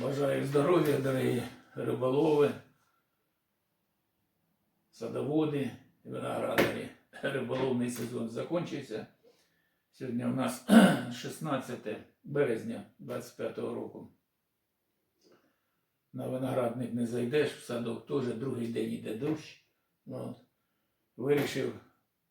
Бажаю здоров'я, дорогі риболови, садоводи, виноградарі. Риболовний сезон закінчився. Сьогодні у нас 16 березня 25 року. На виноградник не зайдеш, в садок теж другий день іде дощ. Ну, от. Вирішив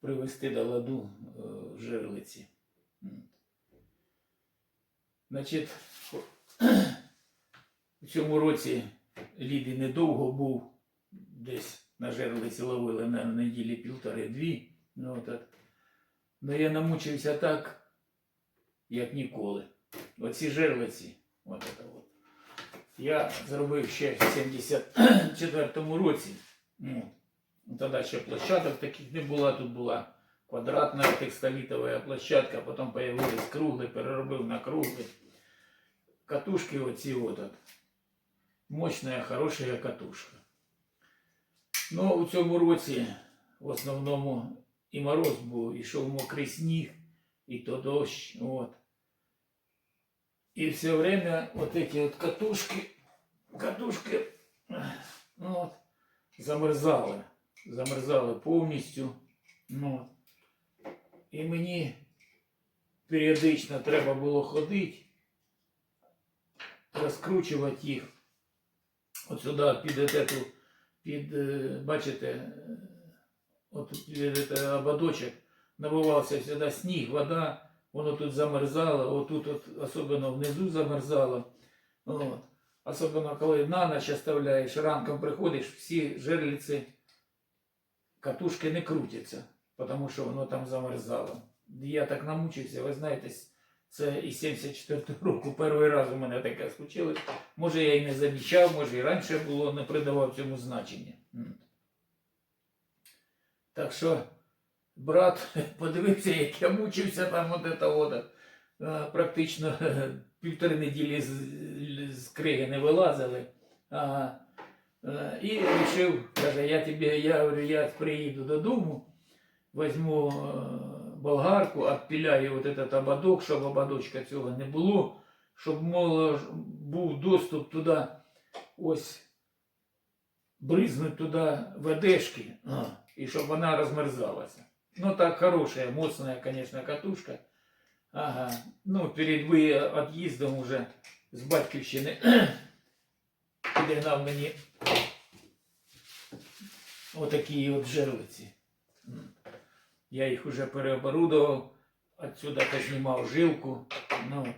привести до ладу е, жерлиці. Значить, в цьому році Ліді недовго був, десь на жерлиці ловили на неділі півтори-дві. Ну, так. Ну я намучився так, як ніколи. Оці жерлиці, от це от. Я зробив ще в 74-му році. Ну, тоді ще площадок таких не було, тут була квадратна текстолітова площадка, потім появились круглі, переробив на круглі. Катушки оці от. от. Мощная, хорошая катушка. Ну, у цьому році в основному і мороз був, ішов мокрий сніг, і то дощ. От. І все время вот эти вот катушки, катушки ну, от, замерзали. Замерзали повністю. Ну, от. і мені періодично треба було ходити, розкручувати їх. От сюди під эту, під, е, бачите, от під этот ободочок набивався сюди сніг, вода, воно тут замерзало, отут от, особливо внизу замерзало. От. Особливо коли на ніч оставляєш, ранком приходиш, всі жерлиці, катушки не крутяться, тому що воно там замерзало. Я так намучився, ви знаєте, це і 74 року перший раз у мене таке случилось. Може я і не замічав, може і раніше було, не придавав цьому значення. Так що брат подивився, як я мучився там от е, практично півтори неділі з, з криги не вилазили. А, і вирішив, каже, я тобі, я говорю, я приїду додому, візьму болгарку, відпіляю от этот ободок, щоб ободочка цього не було, щоб мало, був доступ туди, ось бризнуть туди ведешки, і щоб вона розмерзалася. Ну так хорошая, моцная, конечно, катушка. Ага. Ну, перед отъездом уже з батьківщини підігнав мені отакі от жерлиці. М. Я їх уже переоборудував. Отсюда познімав жилку. Ну, от.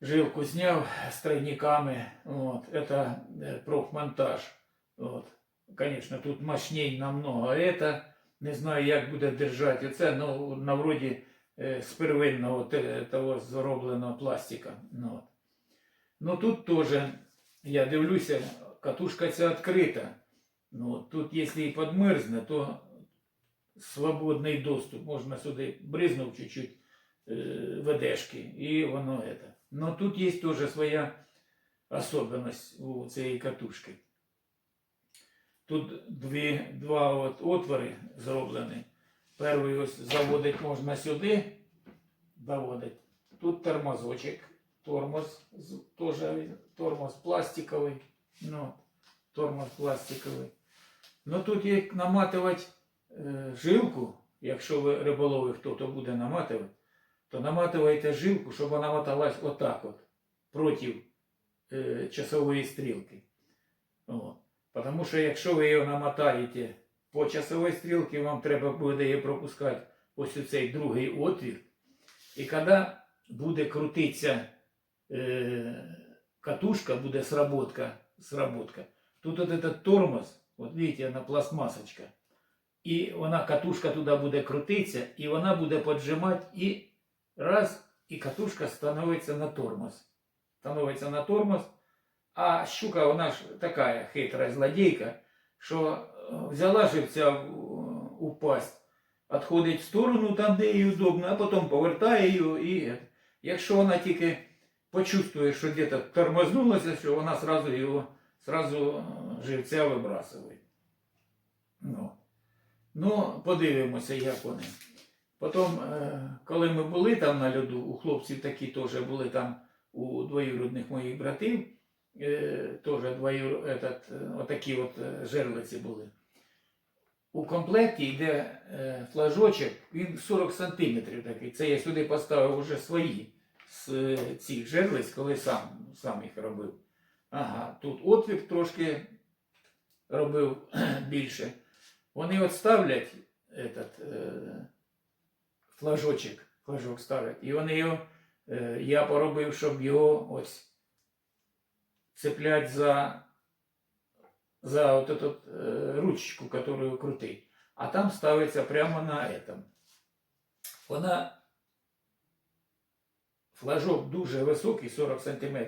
Жилку зняв з тройниками. Вот. Это э, профмонтаж. Вот. Конечно, тут мощней намного это. Не знаю, як буде держати. Оце ну, на вроді е, з первинного те- того зробленого пластика. Ну, от. ну тут теж, я дивлюся, катушка ця відкрита. Ну, от тут, якщо і підмерзне, то свободний доступ. Можна сюди бризнув чуть-чуть е, ведешки, і воно это. Но тут є теж своя особливість у цієї катушки. Тут дві, два от отвори зроблені. Перший ось заводить можна сюди, доводить. Тут тормозочок, тормоз, теж тормоз пластиковий. Ну, тормоз пластиковий. Ну тут як наматувати жилку, якщо ви риболови хто-то буде наматувати, то наматуєте жилку, щоб вона моталась отак от, проти е, часової стрілки. О. Потому що якщо ви його намотаєте по часовій стрілці, вам треба буде її пропускати ось у цей другий отвір. І коли буде крутитися е, катушка, буде сработка, сработка, тут от этот тормоз, от видите, вона пластмасочка, і вона катушка туди буде крутитися, і вона буде поджимати, і раз, і катушка становиться на тормоз. Становиться на тормоз, а щука, вона ж така хитра злодійка, що е, взяла живця в, у пасть, відходить в сторону там, де їй удобно, а потім повертає її. І якщо вона тільки почувствує, що десь тормознулося, що вона сразу його сразу е, живця вибрасує. Ну. Ну, подивимося, як вони. Потім, е, коли ми були там на льоду, у хлопців такі теж були там у двоюродних моїх братів, е, теж двоюр, этот, е, отакі от жерлиці були. У комплекті йде флажочок, він 40 сантиметрів такий. Це я сюди поставив уже свої з цих жерлиць, коли сам, сам їх робив. Ага, тут отвір трошки робив більше. Вони от ставлять этот, е, флажочок, флажок ставлять, і вони його, е, я поробив, щоб його ось цеплять за, за от эту е, ручку, которую крутить. А там ставиться прямо на этом. Вона флажок дуже високий, 40 см.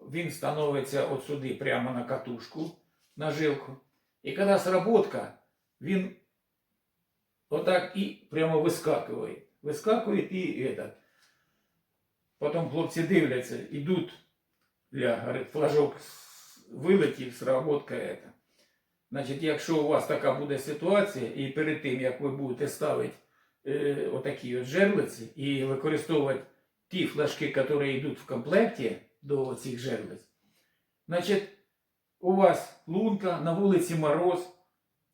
Він становиться от сюди прямо на катушку, на жилку. І коли сработка, він отак і прямо вискакує. Вискакує і этот. Потім хлопці дивляться, ідуть, ля, флажок вилетів, сработка это. Значить, якщо у вас така буде ситуація, і перед тим, як ви будете ставити е, отакі от жерлиці і використовувати ті флажки, які йдуть в комплекті до цих жерлиць, значить, у вас лунка, на вулиці мороз,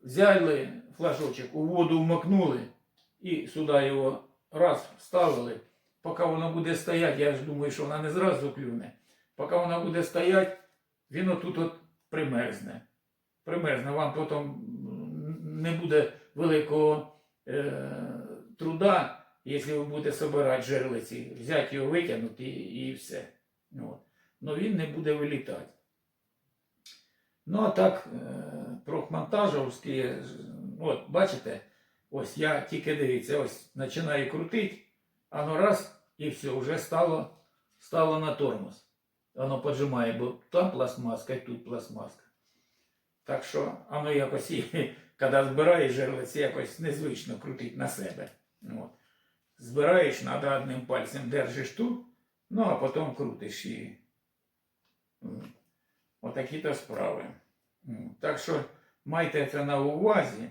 взяли флажочок, у воду вмокнули і сюди його раз вставили. Поки воно буде стояти, я ж думаю, що вона не зразу клюне. Поки вона буде стояти, він отут от примерзне. Примерзне. Вам потім не буде великого е, труда, якщо ви будете збирати жерлиці, взяти його, витягнути і, і все. От. Но він не буде вилітати. Ну, а так, е, профмонтажовські, е, от, бачите, ось я тільки дивіться, ось починаю крутити, а ну раз, і все, вже стало, стало на тормоз. Воно поджимає, бо там пластмаска і тут пластмаска. Так що, а ну якось, і, коли збираєш жерлиці, якось незвично крутить на себе. От. Збираєш, над одним пальцем держиш тут, ну а потім крутиш її. Отакі то справи. М. Так що майте це на увазі.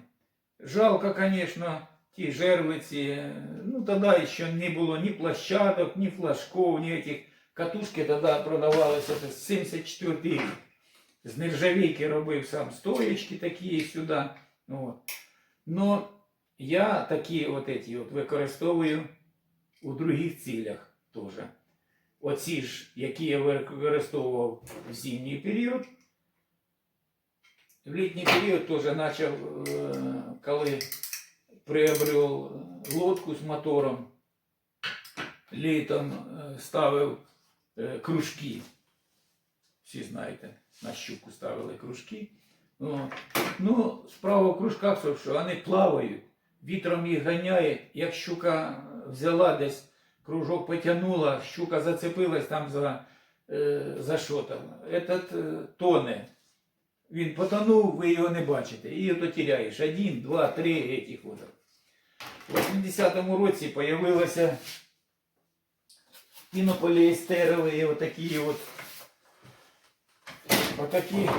Жалко, звісно, ті жерлиці. е, Ну, тоді ще не було ні площадок, ні флажков, ні. Катушки тоді продавалися це 74 рік. З нержавійки робив сам стоєчки такі сюди. От. Но я такі от эти от використовую у других цілях теж. Оці ж, які я використовував в зимній період. В літній період теж почав, е, коли приобрел лодку з мотором, літом е, ставив е, кружки. Всі знаєте, на щуку ставили кружки. Ну, справа в кружках, що вони плавають, вітром їх ганяє. Як щука взяла десь, кружок потягнула, щука зацепилась там за, за що. Этот тоне. Він потонув, ви його не бачите. І ото теряєш. Один, два, три этих вот. В 80-му році появилося пінополіестерові отакі от отакі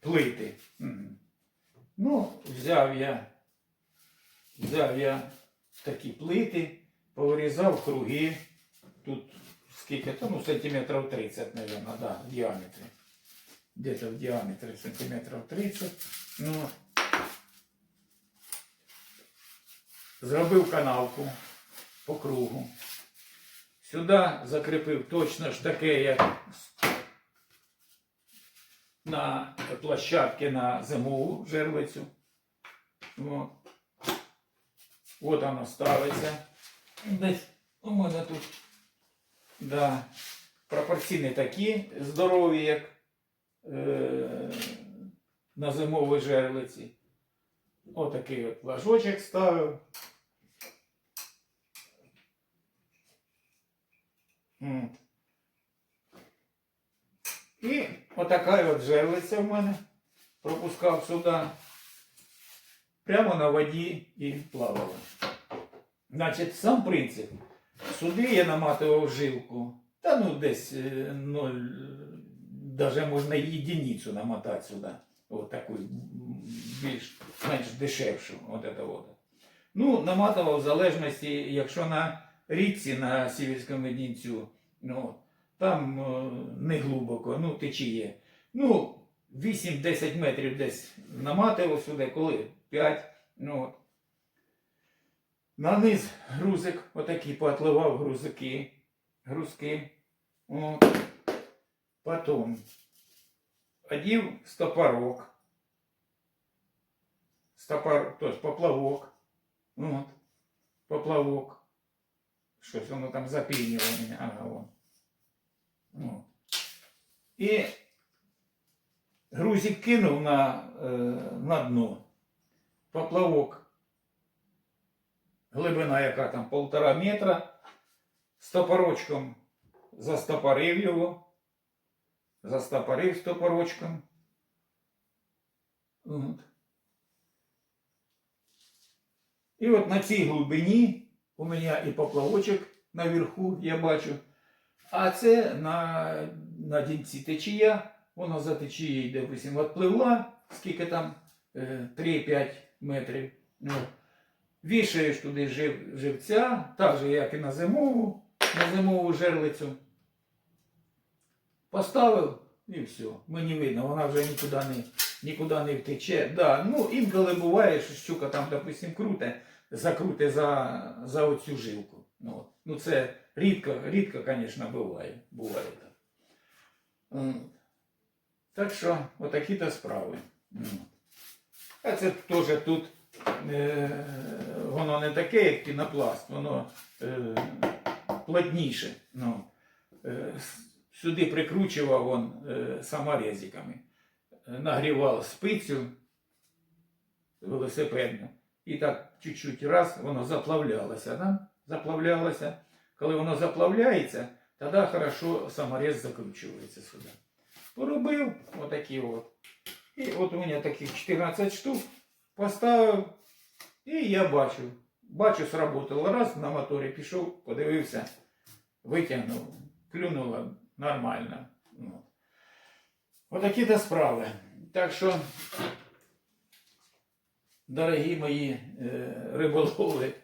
плити. Ну, взяв я, взяв я такі плити, повирізав круги. Тут скільки, то, ну, сантиметрів 30, мабуть, да, в діаметрі. Где-то в діаметрі сантиметрів 30. Ну, зробив канавку по кругу. Сюди закріпив точно ж таке, як на площадці на зимову жерлицю. От. От воно ставиться. Десь у мене тут да, пропорційні такі здорові, як на зимовій жерлиці. Отакий от флажочок ставив. І отака от жерлиця в мене пропускав сюди. Прямо на воді і плавала. Значить, сам принцип. Сюди я наматував жилку. Та ну десь е, ноль, даже можна єдиницю намотати сюди. От таку більш менш дешевшу. От это от. Ну, наматував в залежності, якщо на річці на Сіверському Медінцю, ну, там е, не глибоко, ну течіє. Ну, 8-10 метрів десь наматив сюди, коли 5. Ну, от. На низ грузик, отакий поотливав грузики, грузки. От. Потім одів стопорок. Стопор, то есть поплавок. От. Поплавок. Щось воно там запінило мене. Ага, вон. От. І грузик кинув на, е, на дно. Поплавок. Глибина яка там полтора метра. Стопорочком застопорив його. Застопорив стопорочком. От. І от на цій глибині у мене і поплавочок наверху, я бачу. А це на, на дінці течія, воно за течією, допустим, відпливла, скільки там е, 3-5 метрів. Ну, вішаєш туди жив, живця, так же, як і на зимову, на зимову жерлицю. Поставив і все. Мені видно, вона вже нікуди не, нікуди не втече. Да, ну, інколи буває, що щука там, допустим, круте, закруте за, за оцю жилку. Ну, ну це рідко, рідко, звісно, буває. Буває так. Так що, отакі то справи. А це теж тут е, воно не таке, як пінопласт, воно е, плотніше. Ну, е, сюди прикручував он е, саморезиками. Нагрівав спицю велосипедну. І так чуть-чуть раз воно заплавлялося. Да? Заплавлялося. Коли воно заплавляється, тоді хорошо саморез закручується сюди. Поробив отакі от. І от у мене таких 14 штук поставив. І я бачу. Бачу, сработало. Раз на моторі пішов, подивився, витягнув, клюнуло нормально. Ну. Отакі то справи. Так що, дорогі мої е, риболови,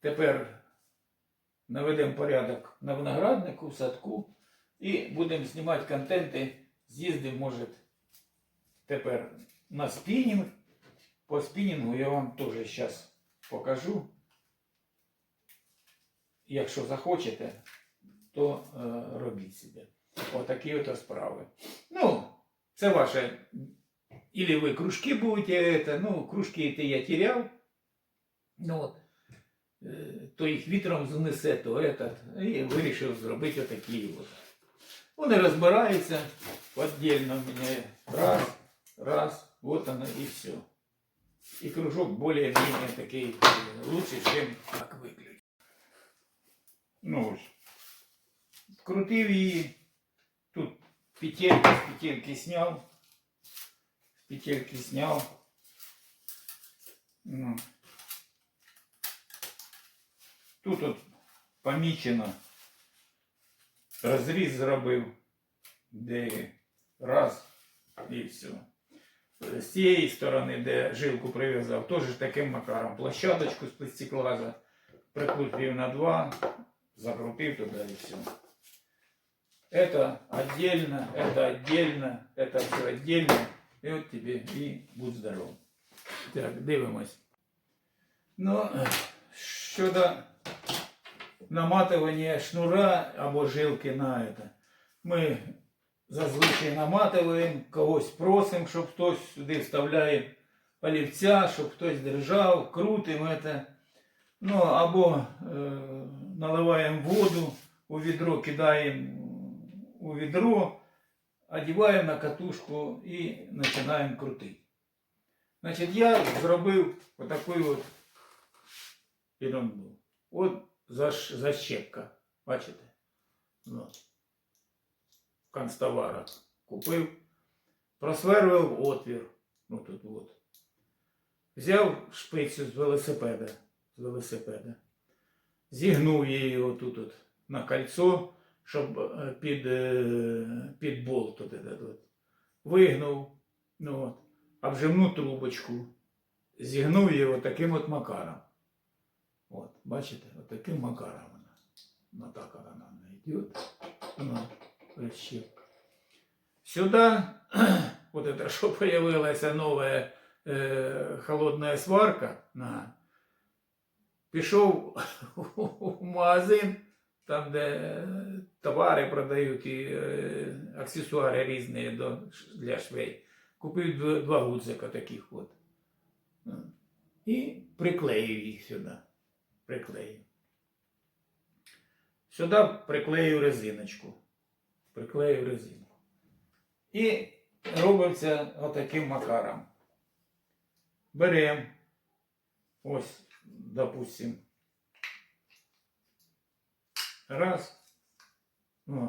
тепер наведемо порядок на винограднику, в садку і будемо знімати контенти. З'їздив, може, тепер на спінінг. По спінінгу я вам теж зараз покажу. Якщо захочете, то е, робіть собі. Отакі от справи. Ну, це ваше. Или ви кружки будете, это, ну, кружки это я теряв. Ну, от, е, то їх вітром занесе, то этот, і вирішив зробити отакі от. Вони розбираються віддільно мені раз, раз, вот оно і все. І кружок более-менее такий е, лучше, чем так виглядить. Ну ось. Вкрутив її. Тут петельки, з петельки сняв. З петельки сняв. Ну. Тут от помічено. Розріз зробив. Де раз і все. З цієї сторони, де жилку прив'язав, теж ж таким макаром. Площадочку з пластиклаза прикрутив на два, закрутив туди і все. Это отдельно, это отдельно, это все отдельно. І от тобі і будь здоров. Так, дивимось. Ну, щодо наматування шнура або жилки на это. Ми зазвичай наматуємо, когось просимо, щоб хтось сюди вставляє олівця, щоб хтось держав, крутимо це. Ну, або е, наливаємо воду у відро, кидаємо у відро, одіваємо на катушку і починаємо крутити. Значить, я зробив отаку от ерунду. От защепка. Бачите? От. Канцтовара купив, просверлив отвір. Ну тут от. Взяв шпицю з велосипеда, з велосипеда, зігнув її отут от на кольцо, щоб е, під, е, під болт от этот от. Вигнув, ну от, обжимну трубочку, зігнув її от таким от макаром. От, бачите, от таким макаром вона. Ну так вона не йде. Ну, прищепка. Сюда, вот это, что появилась новая э, холодная сварка, на, пішов в магазин, там, де товари продають і е, аксесуари різні для швей. Купив два, гудзика таких от. І приклеїв їх сюди. Приклеїв. Сюди приклею резиночку. Приклею резинку. І робиться отаким макаром. Беремо. Ось, допустим. Раз. О.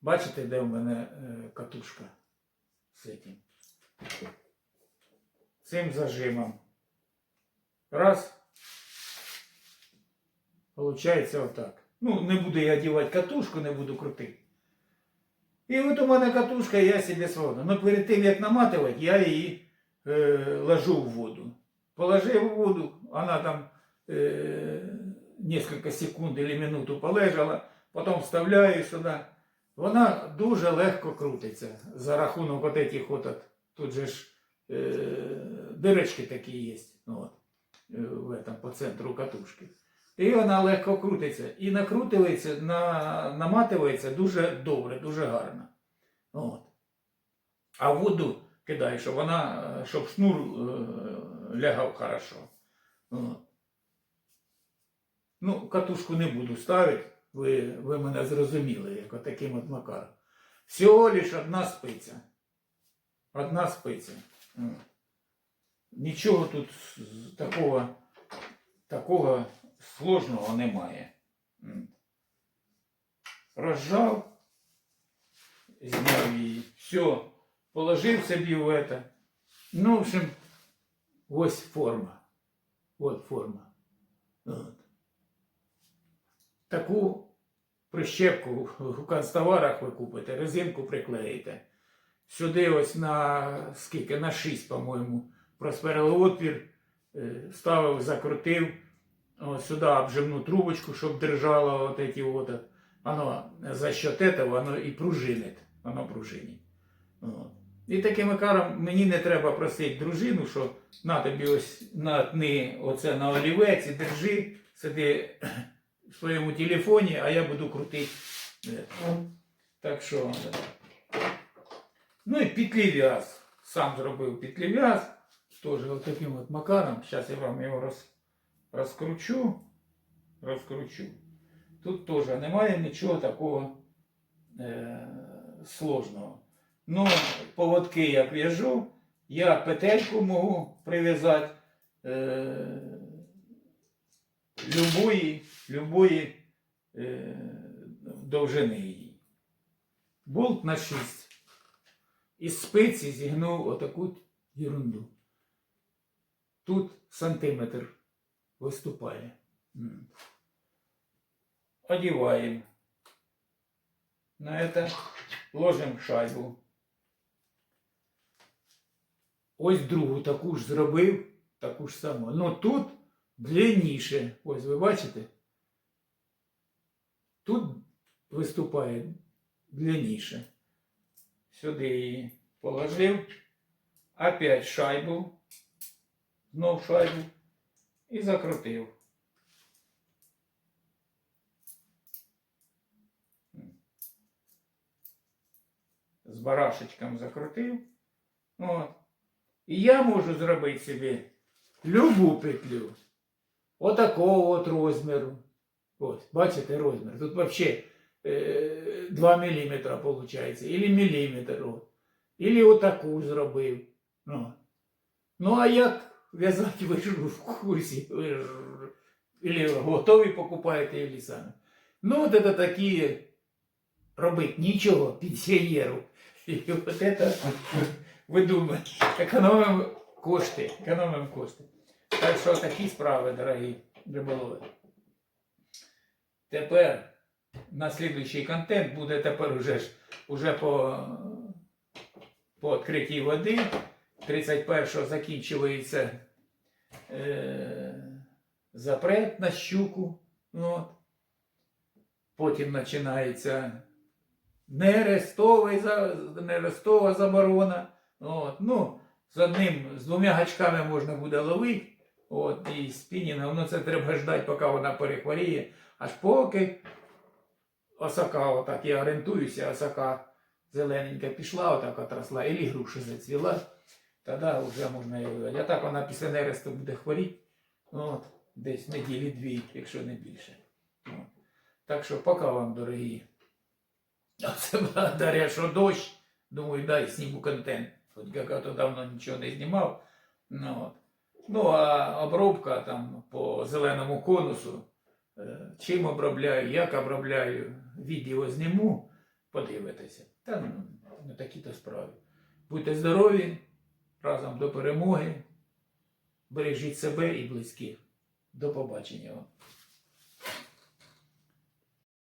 Бачите, де в мене е, катушка з цим? Цим зажимом. Раз. Получається отак. Ну, не буду я одівати катушку, не буду крутити. І от у мене катушка, я собі свободно. Но перед тим, як наматувати, я її е, ложу в воду. Положив в воду, вона там е, несколько секунд или минуту полежала, потім вставляю сюди. Вона дуже легко крутиться за рахунок от этих от, тут же ж е, дирочки такі є ну, от, е, в этом, по центру катушки. І вона легко крутиться. І накрутується, на, наматується дуже добре, дуже гарно. От. А воду кидай, щоб вона, щоб шнур е, лягав хорошо. От. Ну, катушку не буду ставити, ви, ви мене зрозуміли, як отаким от макаром. Всього лиш одна спиця. Одна спиця. Нічого тут такого, такого сложного немає. Розжав, зняв її, все, положив собі в это. Ну, в общем, ось форма. От форма. От. Таку прищепку в канцтоварах ви купите, резинку приклеїте. Сюди ось на скільки, на 6, по-моєму, просперили отвір, е, ставив, закрутив. Ось сюди обжимну трубочку, щоб держало вот эти вот. от. Оно за счет этого воно і пружинить. Воно пружинить. От. І таким макаром мені не треба просити дружину, що на тобі ось натни оце на олівець і держи, сиди в своєму телефоні, а я буду крутити. е, Так що. Ну і петлев'яз. Сам зробив петлев'яз. Теж от таким от макаром. Зараз я вам його роз, розкручу. Розкручу. Тут теж немає нічого такого е, сложного. Ну, поводки я в'яжу, я петельку можу прив'язати е, любої, любої е, довжини її. Болт на 6. Із спиці зігнув отаку ерунду. Тут сантиметр виступає. М. Одеваем. На это ложим шайбу. Ось другу таку ж зробив, таку ж саму. Ну тут длинніше. Ось ви бачите? Тут виступає длинніше. Сюди її положив. Опять шайбу. Знов шайбу. І закрутив. з барашечком закрутив. От. І я можу зробити собі любу петлю. Отакого от розміру. От, бачите розмір. Тут взагалі е, 2 мм виходить. Или міліметр. Или отаку зробив. От. Ну, а як в'язати ви ж в курсі? Ви ж, Или готові покупаєте, или самі. Ну, от це такі робить нічого пенсіонеру. І от це ви думаєте, економимо кошти, економимо кошти. Так що такі справи, дорогі риболови. Тепер на контент буде тепер уже уже по, по відкритій води. 31-го закінчується е, запрет на щуку. От. потім починається нерестова заборона. От, ну, з одним, з двома гачками можна буде ловити. От, і спінінгом, ну це треба ждати, поки вона перехворіє. Аж поки осака, отак я орієнтуюся, осака зелененька пішла, отак отросла, і груша зацвіла, тоді вже можна її виводити. А так вона після нересту буде хворіти. От, десь неділі дві, якщо не більше. От. Так що пока вам, дорогі. А це благодаря, що дощ. Думаю, дай сніму контент. Хоч як то давно нічого не знімав. Ну, от. Ну а обробка там по зеленому конусу. е, Чим обробляю, як обробляю, відео зніму, подивитися. Та ну, не такі то справи. Будьте здорові, разом до перемоги. Бережіть себе і близьких. До побачення вам.